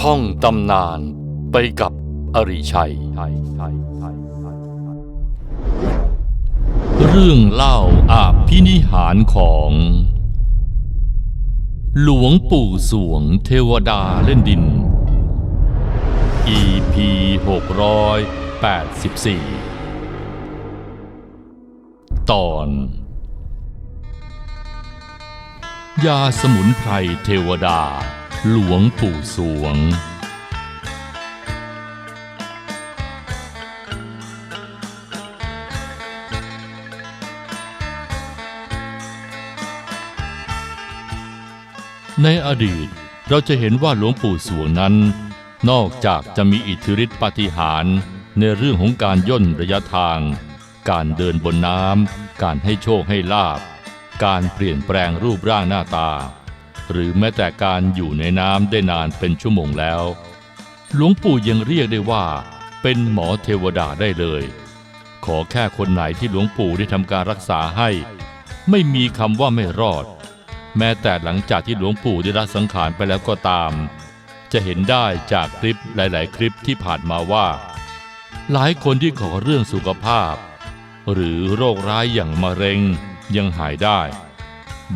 ท่องตำนานไปกับอริชัย เรื่องเล่าอาพินิหารของ หลวงปู่สวงเทวดาเล่นดิน EP 684 ตอน ยาสมุนไพรเทวดา หลวงปู่สวง ในอดีตเราจะเห็นว่าหลวงปู่สวงนั้น นอกจากจะมีอิทธิฤทธิปาฏิหาริย์ในเรื่องของการย่นระยะทาง การเดินบนน้ำการให้โชคให้ลาบ การเปลี่ยนแปลงรูปร่างหน้าตา หรือแม้แต่การอยู่ในน้ำได้นานเป็นชั่วโมงแล้ว หลวงปู่ยังเรียกได้ว่า เป็นหมอเทวดาได้เลย ขอแค่คนไหนที่หลวงปู่ได้ทำการรักษาให้ ไม่มีคำว่าไม่รอด แม้แต่หลังจากที่หลวงปู่ได้ละสังขารไปแล้วก็ตาม จะเห็นได้จากคลิปหลาย ๆ คลิปที่ผ่านมาว่า หลายคนที่ขอเรื่องสุขภาพ หรือโรคร้ายอย่างมะเร็งยังหายได้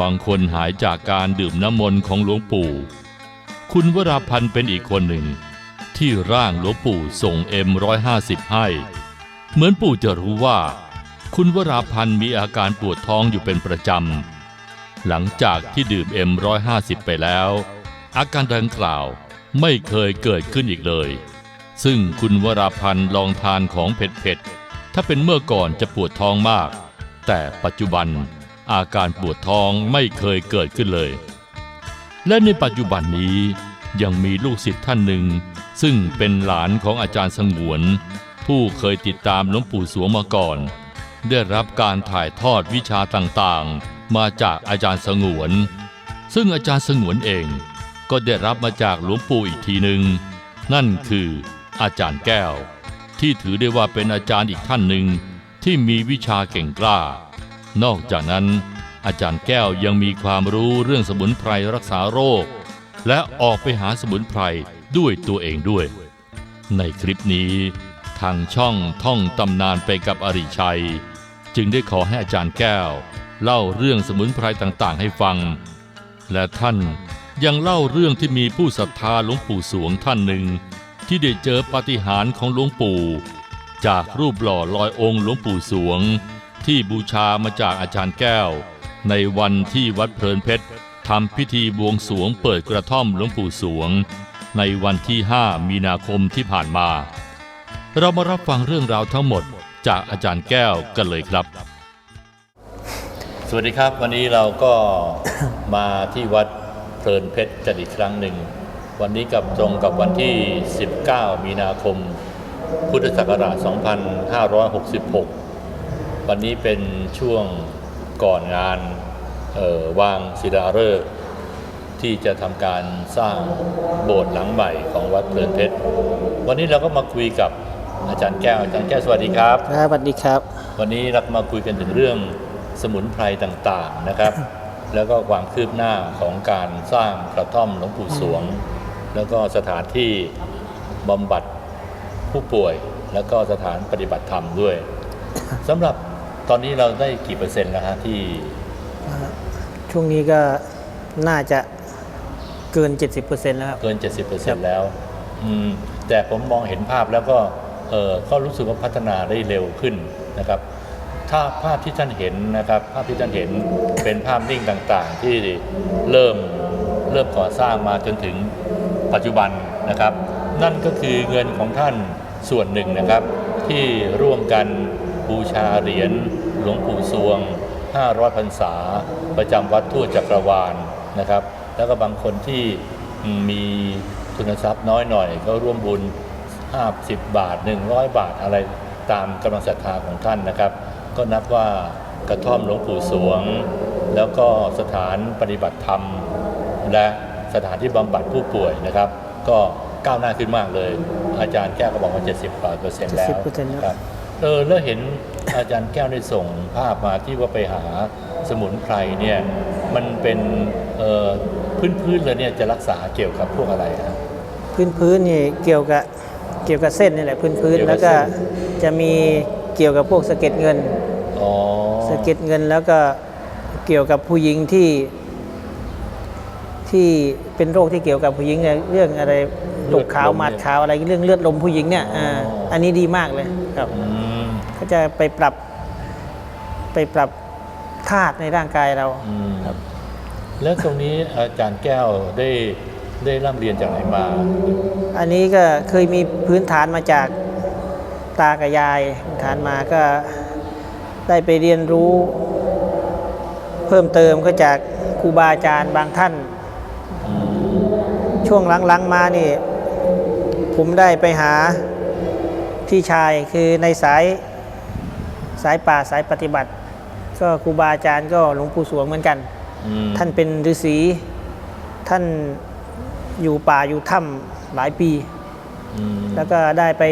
บางคนหายจากการดื่มน้ำมนต์ของหลวงปู่ คุณวราพันธ์เป็นอีกคนหนึ่ง ที่ร่างหลวงปู่ส่งเอ็มร้อยห้าสิบให้ เหมือนปู่จะรู้ว่า คุณวราพันธ์มีอาการปวดท้องอยู่เป็นประจำ หลังจากที่ดื่มเอ็มร้อยห้าสิบไปแล้ว อาการดังกล่าวไม่เคยเกิดขึ้นอีกเลย ซึ่งคุณวราพันธ์ลองทานของเผ็ดๆ ถ้าเป็นเมื่อก่อนจะปวดท้องมาก แต่ปัจจุบัน อาการปวดท้องไม่เคยเกิดขึ้นเลย และในปัจจุบันนี้ยังมีลูกศิษย์ท่านหนึ่ง ซึ่งเป็นหลานของอาจารย์สงวน ผู้เคยติดตามหลวงปู่สวงมาก่อน ได้รับการถ่ายทอดวิชาต่างๆ มาจากอาจารย์สงวน ซึ่งอาจารย์สงวนเองก็ได้รับมาจากหลวงปู่อีกทีหนึ่งนั่นคืออาจารย์แก้ว ที่ถือได้ว่าเป็นอาจารย์อีกท่านหนึ่งที่มีวิชาเก่งกล้า นอกจากนั้น อาจารย์แก้วยังมีความรู้เรื่องสมุนไพรรักษาโรค และออกไปหาสมุนไพรด้วยตัวเองด้วย ในคลิปนี้ ทางช่องท่องตำนานไปกับอริชัย จึงได้ขอให้อาจารย์แก้ว เล่าเรื่องสมุนไพรต่างๆ ให้ฟัง และท่านยังเล่าเรื่องที่มีผู้ศรัทธาหลวงปู่สวงท่านหนึ่ง ที่ได้เจอปาฏิหาริย์ของหลวงปู่ จากรูปหล่อลอยองค์หลวงปู่สวง ที่บูชามาจากอาจารย์แก้ว ในวันที่วัดเพลินเพชรทำพิธีบวงสวงเปิดกระท่อมหลวงปู่สวง ในวันที่ 5 มีนาคมที่ผ่านมา เรามารับฟังเรื่องราวทั้งหมดจากอาจารย์แก้วกันเลยครับ สวัสดีครับ วันนี้เราก็มาที่วัดเพลินเพชรกันอีกครั้งหนึ่ง วันนี้กับตรงกับวันที่ 19 มีนาคม พุทธศักราช 2566 วันนี้เป็นช่วงก่อนงานเอ่อวางศิลาฤกษ์ที่จะทำการสร้างโบสถ์หลังใหม่ของวัดเพลินเพชร วันนี้เราก็มาคุยกับอาจารย์แก้ว อาจารย์แก้วสวัสดีครับครับสวัสดีครับ วันนี้เรามาคุยกันถึงเรื่องสมุนไพรต่างๆนะครับ แล้วก็ความคืบหน้าของการสร้างกระท่อมหลวงปู่สวง แล้วก็สถานที่บำบัดผู้ป่วย แล้วก็สถานปฏิบัติธรรมด้วยสำหรับ ตอนนี้เราได้กี่เปอร์เซ็นต์แล้วฮะที่ช่วงนี้ก็น่าจะเกิน 70%แล้วครับ เกิน 70%แล้วอืมแต่ผมมองเห็นภาพแล้วก็เออก็รู้สึกว่าพัฒนาได้เร็วขึ้นนะครับ ถ้าภาพที่ท่านเห็นนะครับ ภาพที่ท่านเห็นเป็นภาพนิ่งต่างๆ ที่เริ่มเริ่มก่อสร้างมาจนถึงปัจจุบันนะครับ นั่นก็คือเงินของท่านส่วนหนึ่งนะครับ ที่ร่วมกัน บูชาเหรียญหลวงปู่สวง 500พรรษา ประจำวัดทั่วจักรวาลนะครับ แล้วก็บางคนที่มีทุนทรัพย์น้อยหน่อย ก็ร่วมบุญ 50 บาท 100 บาทอะไรตามกำลังศรัทธาของท่านนะครับ ก็นับว่ากระท่อมหลวงปู่สวง แล้วก็สถานปฏิบัติธรรม และสถานที่บำบัดผู้ป่วยนะครับ ก็ก้าวหน้าขึ้นมากเลย อาจารย์แก้วก็บอกว่า70กว่าเปอร์เซ็นต์แล้ว70%แล้วครับ เออแล้วเห็นอาจารย์แก้วได้ส่งภาพมาที่ว่าไปหาสมุนไพรเนี่ยมันเป็นเออพื้นๆเลยเนี่ยจะรักษาเกี่ยวกับพวกอะไรฮะพื้นพื้นนี่เกี่ยวกับเกี่ยวกับเส้นนี่แหละพื้นพื้นแล้วก็จะมีเกี่ยวกับพวกสะเก็ดเงินอ๋อสะเก็ดเงินแล้วก็เกี่ยวกับผู้หญิงที่ที่เป็นโรคที่เกี่ยวกับผู้หญิงเนี่ยเรื่องอะไรตกขาวหมาดขาวอะไรเรื่องเลือดลมผู้หญิงเนี่ยอ่าอันนี้ดีมากเลยครับ อืมก็จะไปปรับไปปรับธาตุในร่างกายเราอืมแล้วตรงนี้อาจารย์แก้วได้ได้ร่ำเรียนจากไหนมา อันนี้ก็เคยมีพื้นฐานมาจากตากับยายพื้นฐานมาก็ได้ไปเรียนรู้ เพิ่มเติมก็จากครูบาอาจารย์บางท่าน ช่วงหลังๆมานี่ ผมได้ไปหาพี่ชายคือในสาย สายป่าสายปฏิบัติ ก็ครูบาอาจารย์ก็หลวงปู่สวงเหมือนกัน อืมท่านเป็นฤาษีท่านอยู่ป่าอยู่ถ้ำหลายปี อืมแล้วก็ได้ไป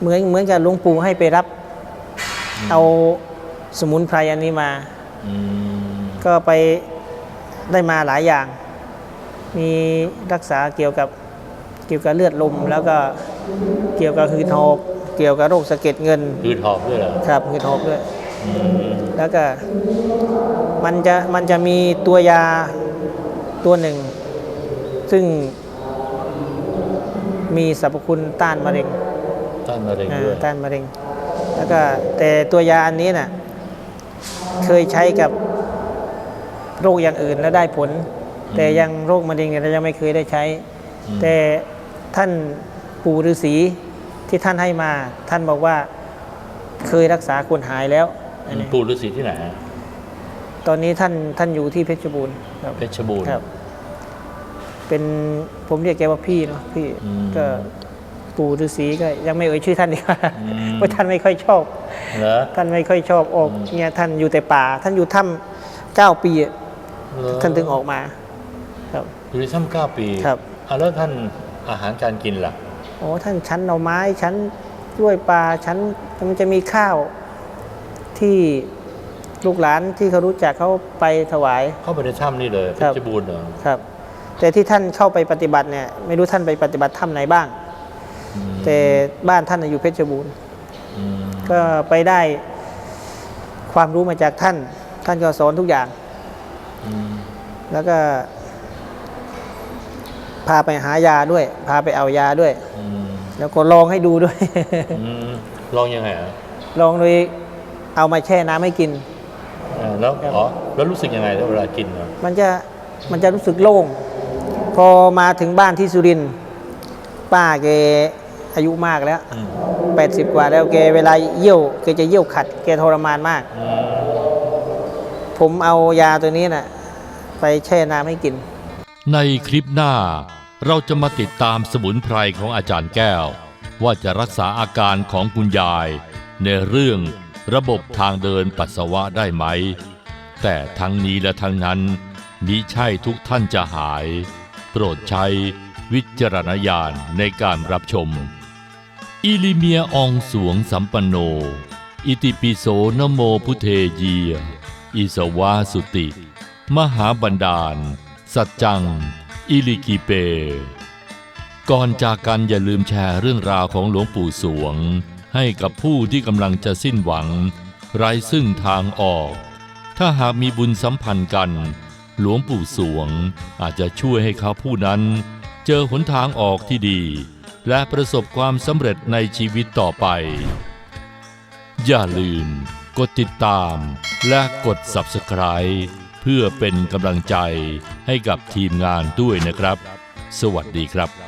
เหมือนเหมือนกับหลวงปู่ให้ไปรับ เอาสมุนไพรอันนี้มา อืมก็ไปได้มาหลายอย่าง มีรักษาเกี่ยวกับเกี่ยวกับเลือดลม แล้วก็เกี่ยวกับหืดหอบ เกี่ยวกับโรคสะเก็ดเงินคือทอบด้วยเหรอครับหืดหอบด้วย อืมแล้วก็มันจะมันจะมีตัวยาตัวหนึ่ง ซึ่งมีสรรพคุณต้านมะเร็งต้านมะเร็งอ่าด้วยต้านมะเร็ง แล้วก็แต่ตัวยาอันนี้น่ะเคยใช้กับโรคอย่างอื่นแล้วได้ผลแต่ยังโรคมะเร็งเนี่ยเรายังไม่เคยได้ใช้ อืมแต่ท่านปู่ฤาษี ที่ท่านให้มา ท่านบอกว่าเคยรักษาคนหายแล้วอันนี้ปู่ฤาษีที่ไหนฮะตอนนี้ท่านท่านอยู่ที่เพชรบูรณ์ครับเพชรบูรณ์ครับ เป็นผมเรียกแกว่าพี่เนาะพี่อืม ก็ปู่ฤาษีก็ยังไม่เอ่ยชื่อท่านดีกว่าอืมเพราะท่านไม่ค่อยชอบ เหรอ ท่านไม่ค่อยชอบออกอืม เนี่ยท่านอยู่แต่ป่า ท่านอยู่ถ้ำเก้าปีอะเหรอท่านถึงออกมา ครับ อยู่ในถ้ำเก้าปีครับ อะแล้วท่านอาหารการกินล่ะ โอ้ท่านชั้นหน่อไม้ชั้นกล้วยปลาชั้นมันจะมีข้าวที่ลูกหลานที่เขารู้จักเขาไปถวาย เข้าไปในถ้ำนี่เลยเพครับ ชรบูรณ์เหรอครับ แต่ที่ท่านเข้าไปปฏิบัติเนี่ยไม่รู้ท่านไปปฏิบัติถ้ำไหนบ้าง อืมแต่บ้านท่านน่ะอยู่เพชรบูรณ์ อืมก็ไปได้ความรู้มาจากท่าน ท่านก็สอนทุกอย่าง อืมแล้วก็ พาไปหายาด้วย พาไปเอายาด้วย อืมแล้วก็ลองให้ดูด้วย อืมลองยังไงอะลองโดยเอามาแช่น้ำให้กิน อ่าแล้วอ๋อแล้วรู้สึกยังไงเวลากินเหรอมันจะมันจะรู้สึกโล่ง พอมาถึงบ้านที่สุรินทร์ป้าแกอายุมากแล้ว อืม80 กว่าแล้วแกเวลาเยี่ยวแกจะเยี่ยวขัดแกทรมานมาก อืม ผมเอายาตัวนี้น่ะ ไปแช่น้ำให้กิน ในคลิปหน้า เราจะมาติดตามสมุนไพรของอาจารย์แก้ว ว่าจะรักษาอาการของคุณยาย ในเรื่องระบบทางเดินปัสสาวะได้ไหม แต่ทั้งนี้และทั้งนั้นมิใช่ทุกท่านจะหาย โปรดใช้วิจารณญาณในการรับชม อิลิเมียอองสวงสัมปันโน อิติปิโสนโมพุเทเยีย อิสวาสุติ มหาบันดาล สัจจัง อิลิกิเป ก่อนจากกันอย่าลืมแชร์เรื่องราวของหลวงปู่สวง ให้กับผู้ที่กำลังจะสิ้นหวัง ไร้ซึ่งทางออก ถ้าหากมีบุญสัมพันธ์กัน หลวงปู่สวงอาจจะช่วยให้เขาผู้นั้น เจอหนทางออกที่ดี และประสบความสำเร็จในชีวิตต่อไป อย่าลืม กดติดตามและกด Subscribe พื่อเป็นกำลังใจให้กับทีมงานด้วยนะครับ สวัสดีครับ